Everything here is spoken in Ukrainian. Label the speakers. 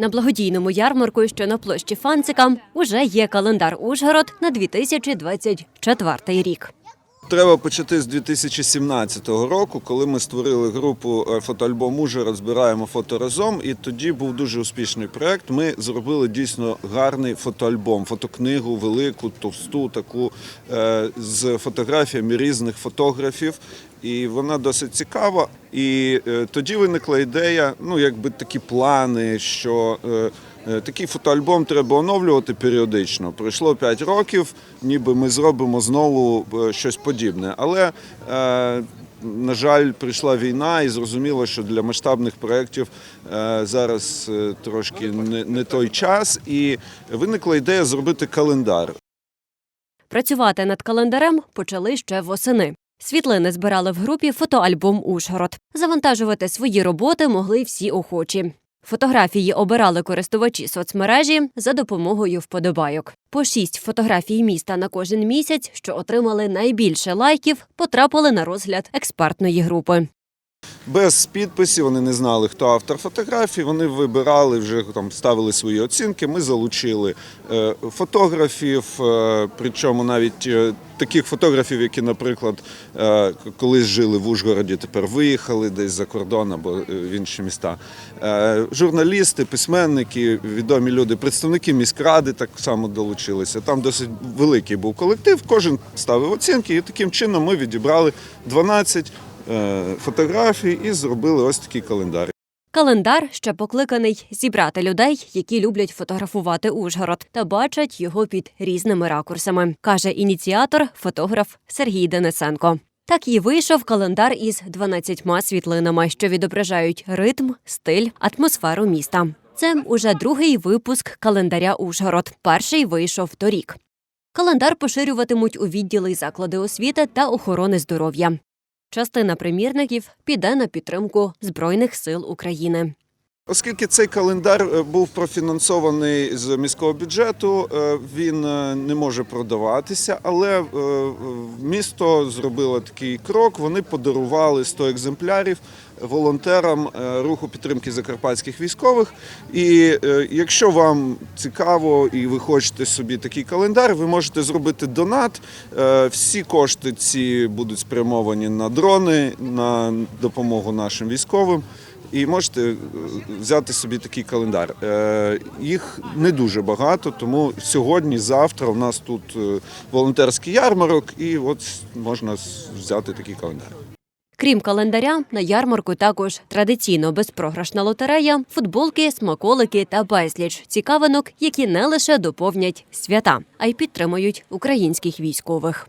Speaker 1: На благодійному ярмарку, що на площі Фанцика, уже є календар Ужгород на 2024 рік.
Speaker 2: Треба почати з 2017 року, коли ми створили групу е, фотоальбом Ужгород збираємо фото разом. І тоді був дуже успішний проект. Ми зробили дійсно гарний фотоальбом, фотокнигу, велику, товсту, таку е, з фотографіями різних фотографів. І вона досить цікава. І е, тоді виникла ідея, ну якби такі плани, що е, е, такий фотоальбом треба оновлювати періодично. Пройшло 5 років, ніби ми зробимо знову щось подібне. Але на жаль, прийшла війна, і зрозуміло, що для масштабних проєктів зараз трошки не той час. І виникла ідея зробити календар.
Speaker 1: Працювати над календарем почали ще восени. Світлини збирали в групі фотоальбом Ужгород. Завантажувати свої роботи могли всі охочі. Фотографії обирали користувачі соцмережі за допомогою вподобайок. По шість фотографій міста на кожен місяць, що отримали найбільше лайків, потрапили на розгляд експертної групи.
Speaker 2: Без підписів вони не знали, хто автор фотографій. Вони вибирали вже там ставили свої оцінки. Ми залучили е, фотографів, е, причому навіть е, таких фотографів, які, наприклад, колись жили в Ужгороді, тепер виїхали десь за кордон або в інші міста. Журналісти, письменники, відомі люди, представники міськради так само долучилися. Там досить великий був колектив. Кожен ставив оцінки, і таким чином ми відібрали 12 е, фотографій і зробили ось такий календар.
Speaker 1: Календар ще покликаний зібрати людей, які люблять фотографувати Ужгород та бачать його під різними ракурсами, каже ініціатор, фотограф Сергій Денисенко. Так і вийшов календар із 12 світлинами, що відображають ритм, стиль, атмосферу міста. Це уже другий випуск календаря Ужгород. Перший вийшов торік. Календар поширюватимуть у відділи заклади освіти та охорони здоров'я. Частина примірників піде на підтримку Збройних сил України.
Speaker 2: Оскільки цей календар е, був профінансований з міського бюджету, е, він е, не може продаватися, але місто зробило такий крок. Вони подарували 100 екземплярів волонтерам е, руху підтримки закарпатських військових. І е, якщо вам цікаво і ви хочете собі такий календар, ви можете зробити донат. Е, Всі кошти ці будуть спрямовані на дрони, на допомогу нашим військовим. І можете взяти собі такий календар. Їх не дуже багато, тому сьогодні, завтра у нас тут волонтерський ярмарок, і от можна взяти такий календар.
Speaker 1: Крім календаря, на ярмарку також традиційно безпрограшна лотерея, футболки, смаколики та безліч цікавинок, які не лише доповнять свята, а й підтримують українських військових.